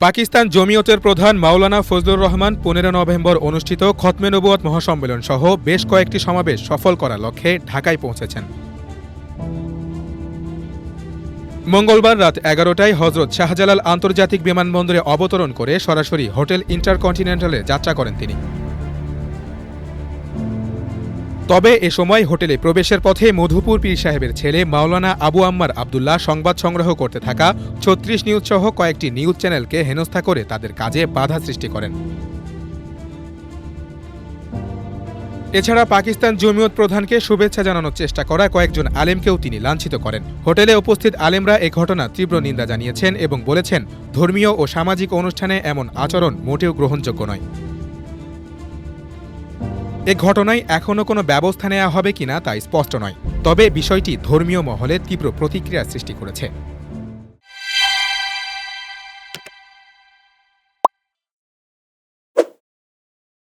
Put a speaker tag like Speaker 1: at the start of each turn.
Speaker 1: পাকিস্তান জমিয়তের প্রধান মাওলানা ফজলুর রহমান পনেরো নভেম্বর অনুষ্ঠিত খতমে নবুয়ত মহাসম্মেলন সহ বেশ কয়েকটি সমাবেশ সফল করার লক্ষ্যে ঢাকায় পৌঁছেছেন। মঙ্গলবার রাত এগারোটায় হজরত শাহজালাল আন্তর্জাতিক বিমানবন্দরে অবতরণ করে সরাসরি হোটেল ইন্টারকন্টিনেন্টালে যাত্রা করেন তিনি। তবে এ সময় হোটেলে প্রবেশের পথে মধুপুর পীর সাহেবের ছেলে মাওলানা আবু আম্মার আবদুল্লাহ সংবাদ সংগ্রহ করতে থাকা ছত্রিশ নিউজ সহ কয়েকটি নিউজ চ্যানেলকে হেনস্থা করে তাদের কাজে বাধা সৃষ্টি করেন। এছাড়া পাকিস্তান জমিয়ত প্রধানকে শুভেচ্ছা জানানোর চেষ্টা করা কয়েকজন আলেমকেও তিনি লাঞ্ছিত করেন। হোটেলে উপস্থিত আলেমরা এ ঘটনা তীব্র নিন্দা জানিয়েছেন এবং বলেছেন, ধর্মীয় ও সামাজিক অনুষ্ঠানে এমন আচরণ মোটেও গ্রহণযোগ্য নয়। এ ঘটনায় এখনও কোনো ব্যবস্থা নেওয়া হবে কিনা তা স্পষ্ট নয়। তবে বিষয়টি ধর্মীয় মহলে তীব্র প্রতিক্রিয়া সৃষ্টি করেছে।